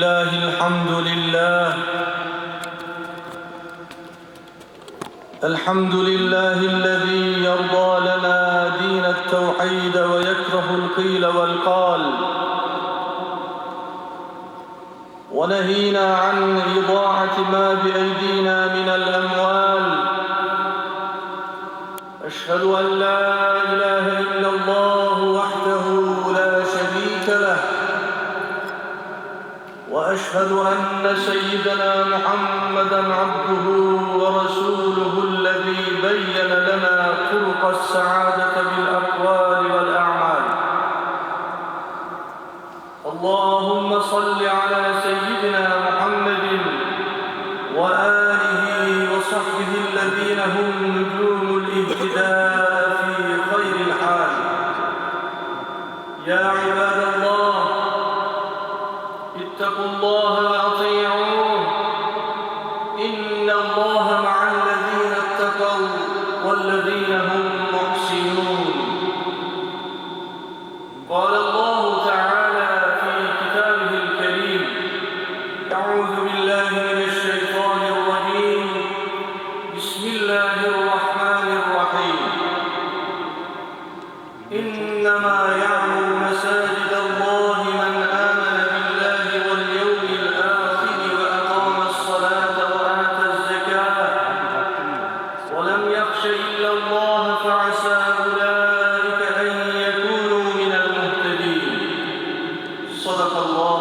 لله الحمد لله. الحمد لله الذي يرضى لنا دين التوحيد ويكره القيل والقال. ونهينا عن إضاعة ما بأيدينا من الأموال. أشهد أن لا واشهد أن سيدنا محمدا عبده ورسوله الذي بين لنا طرق السعادة بالأقوال والأعمال. اللهم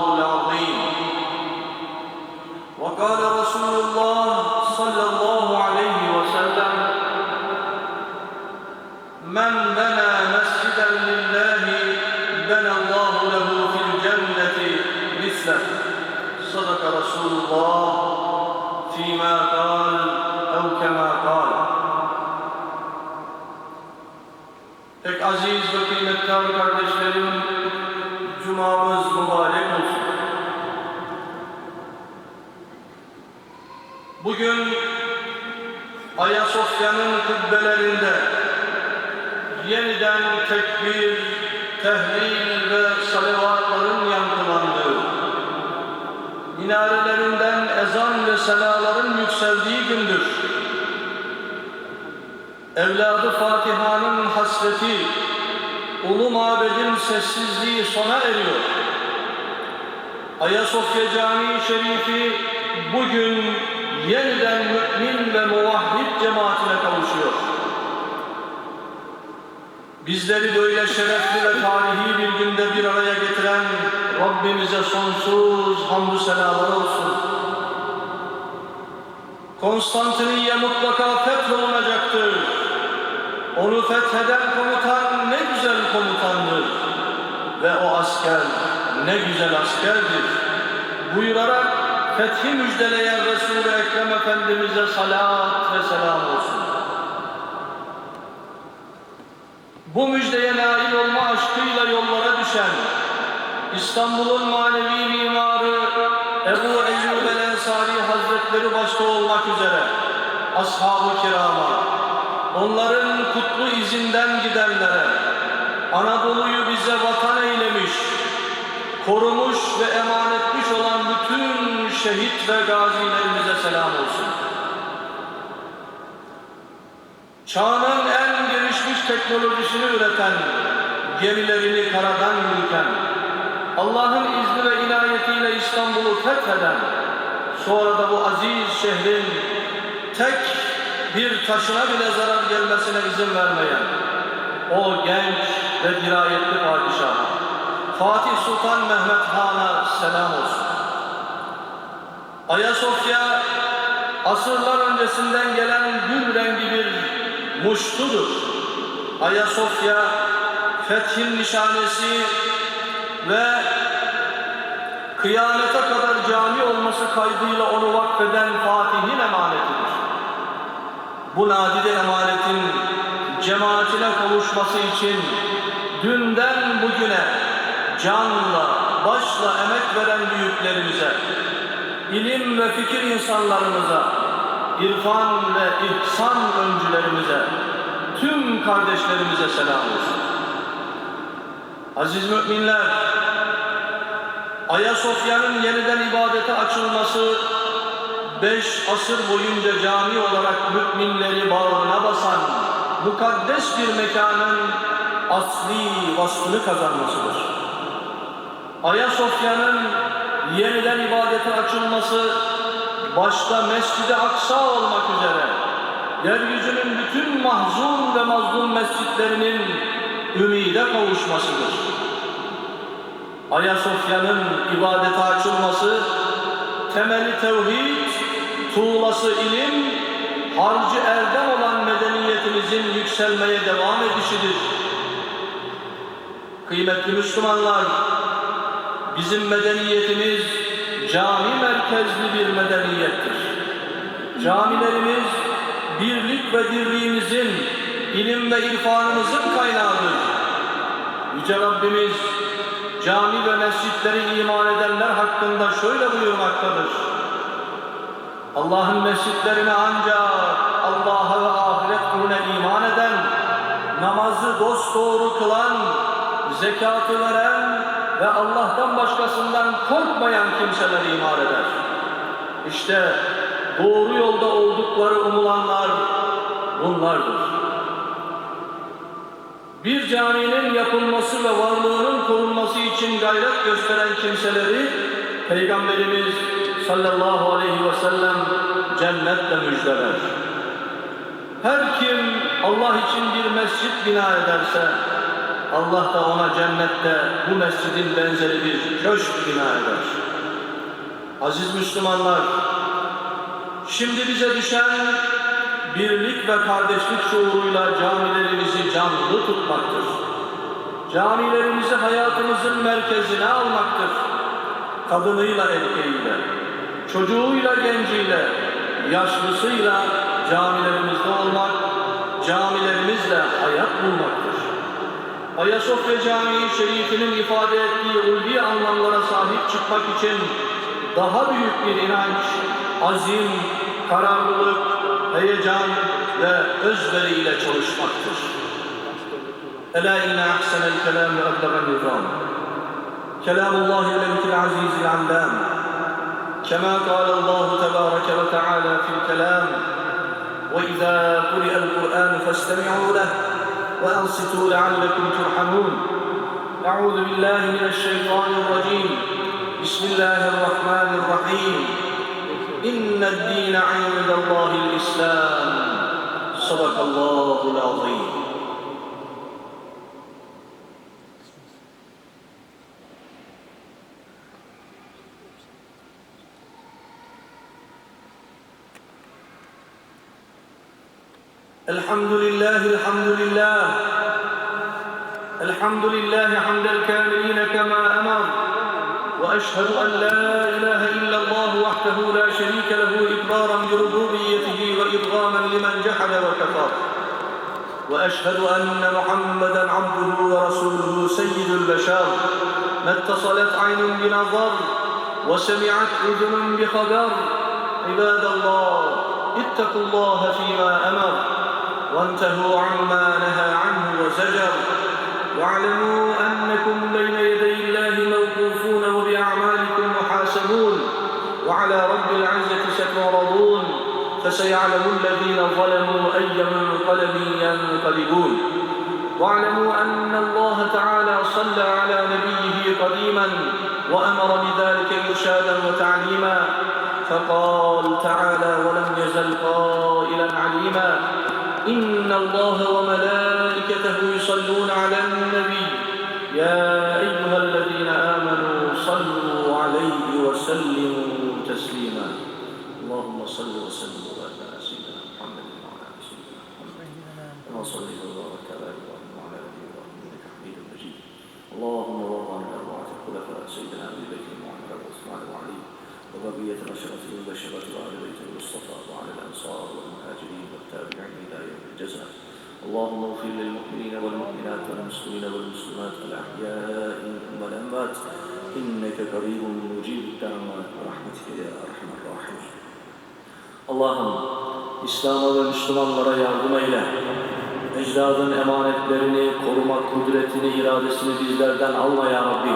العظيم. وقال tehlil ve salavatların yankılandığı, minarelerinden ezan ve senaların yükseldiği gündür. Evladı Fatiha'nın hasreti, ulu mabedin sessizliği sona eriyor. Ayasofya Camii Şerifi bugün yeniden mümin ve muvahhid cemaatine kavuşuyor. Bizleri böyle şerefli ve tarihi bir günde bir araya getiren Rabbimize sonsuz hamdü senalar olsun. Konstantiniye mutlaka fetholunacaktır. Onu fetheden komutan ne güzel komutandır. Ve o asker ne güzel askerdir. Buyurarak fethi müjdeleyen Resul-i Ekrem Efendimiz'e salat ve selam olsun. Bu müjdeye nail olma aşkıyla yollara düşen İstanbul'un manevi mimarı Ebu Eyyub el Ensari Hazretleri başta olmak üzere ashab-ı kirama, onların kutlu izinden gidenlere, Anadolu'yu bize vatan eylemiş, korumuş ve emanetmiş olan bütün şehit ve gazilerimize selam olsun. Çağının teknolojisini üreten, gemilerini karadan yürüten, Allah'ın izni ve inayetiyle İstanbul'u fetheden, sonra da bu aziz şehrin tek bir taşına bile zarar gelmesine izin vermeyen, o genç ve dirayetli padişah, Fatih Sultan Mehmet Han'a selam olsun. Ayasofya, asırlar öncesinden gelen gül rengi bir muştudur. Ayasofya, fethin nişanesi ve kıyamete kadar cami olması kaydıyla onu vakfeden Fatih'in emanetidir. Bu nadide emanetin cemaatine kavuşması için dünden bugüne canla, başla emek veren büyüklerimize, ilim ve fikir insanlarımıza, irfan ve ihsan öncülerimize, tüm kardeşlerimize selam olsun. Aziz müminler, Ayasofya'nın yeniden ibadete açılması, beş asır boyunca cami olarak müminleri bağrına basan mukaddes bir mekanın asli vasfını kazanmasıdır. Ayasofya'nın yeniden ibadete açılması, başta Mescid-i Aksa olmak üzere, yeryüzünün bütün mahzun ve mazlum mescitlerinin ümide kavuşmasıdır. Ayasofya'nın ibadete açılması, temeli tevhid, tuğlası ilim, harcı erdem olan medeniyetimizin yükselmeye devam edişidir. Kıymetli Müslümanlar, bizim medeniyetimiz cami merkezli bir medeniyettir. Camilerimiz birlik ve dirliğimizin, ilim ve irfanımızın kaynağıdır. Yüce Rabbimiz cami ve mescitleri iman edenler hakkında şöyle buyurmaktadır. Allah'ın mescitlerine ancak Allah'a ve ahiret gününe iman eden, namazı dosdoğru kılan, zekatı veren ve Allah'tan başkasından korkmayan kimseler iman eder. İşte doğru yolda oldukları umulanlar bunlardır. Bir caminin yapılması ve varlığının korunması için gayret gösteren kimseleri Peygamberimiz sallallahu aleyhi ve sellem cennetle müjdeler. Her kim Allah için bir mescit bina ederse Allah da ona cennette bu mescidin benzeri bir köşk bina eder. Aziz Müslümanlar, şimdi bize düşen birlik ve kardeşlik şuuruyla camilerimizi canlı tutmaktır. Camilerimizi hayatımızın merkezine almaktır. Kadınıyla erkeğiyle, çocuğuyla genciyle, yaşlısıyla camilerimizde olmak, camilerimizle hayat bulmaktır. Ayasofya Camii Şerifinin ifade ettiği ulvi anlamlara sahip çıkmak için daha büyük bir inanç, azim, kararlılık, heyecan ve özveriyle çalışmaktır. Ela inne ahsenel kelam ve eblegan nizam. Kelamullahi mevkil azizil allam. كما قال الله تبارك وتعالى في الكلام وإذا قرئ القرآن فاستمعوا له وأنصتوا لعلكم ترحمون أعوذ بالله من الشيطان الرجيم بسم الله الرحمن الرحيم إن الدين عند الله الإسلام. صدق الله العظيم. الحمد لله الحمد لله الحمد لله حمد الكاملين كما أمر. وأشهد أن لا إله إلا الله لمن جحد وكفر. وأشهد أن محمدا عبده ورسوله سيد البشر. ما اتصلت عين بنظر وسمعت أذن بخبر. عباد الله اتقوا الله فيما أمر. وانتهوا عما نهى عنه وزجر. واعلموا أنكم بين يدي الله موقوفون وبأعمالكم محاسبون. وعلى رب العزة ستعرضون. فسيعلم الذين ظلموا أي منقلب ينقلبون. واعلموا أن الله تعالى صلى على نبيه قديما وأمر بذلك إرشادا وتعليما. فقال تعالى ولم يزل قائلا عليما. إن الله وملائكته يصلون على النبي. يا أيها الذين آمنوا صلوا عليه وسلموا تسليما. اللهم صل وسلم وبارك على سيدنا محمد وعلى آل سيدنا محمد صليت وبارك على إبراهيم وعلى آل إبراهيم إنك حميد اللهم وارض عن أربعة الخلفاء سيدنا أبي بكر وعمر وعثمان وعلي. وبقية أشرف المبشرة وآل بيت المصطفى وعلى الأنصار والمهاجرين والتابعين إلى يوم الجزاء. اللهم اغفر للمؤمنين والمؤمنات والمسلمين والمسلمات الأحياء منهم والأموات. إنك قريب مجيب الدعوات برحمتك يا أرحم الراحمين. Allah'ım İslam'a ve Müslümanlara yardım eyle. Ecdadın emanetlerini korumak kudretini, iradesini bizlerden alma ya Rabbi.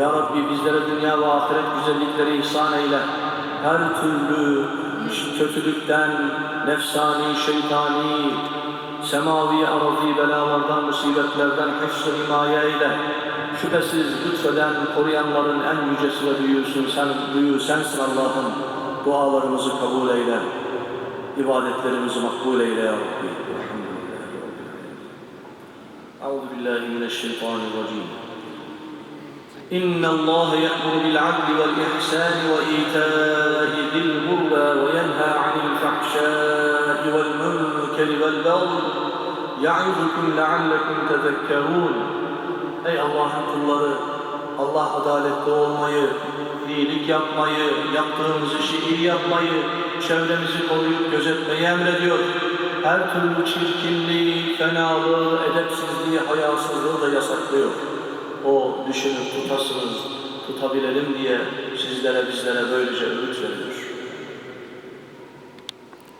Ya Rabbi bizlere dünya ve ahiret güzellikleri ihsan eyle. Her türlü kötülükten, nefsani, şeytani, semavi, arazi belalardan, musibetlerden hıfz-ı himaye eyle. Şüphesiz lütfeden, koruyanların en yücesi ve büyüğüsün, sen, büyüğü sensin Allah'ım. Dualarımızı kabul eyle. İbadetlerimizi makbul eyle ya Rabbi. أعوذ بالله من الشيطان الرجيم إن الله يأمر بالعدل والإحسان وإيتاء ذي القربى وينهى عن الفحشاء والمنكر والبغي يعظكم لعلكم تذكرون أي الله kulları Allah adaletli olmayı, iyilik yapmayı, yaptığımız işi iyi yapmayı, çevremizi koruyup gözetmeyi emrediyor. Her türlü çirkinliği, fenalığı, edepsizliği, hayasızlığı da yasaklıyor. O düşünüp tutasınız, tutabilelim diye sizlere bizlere böylece öğüt veriyor.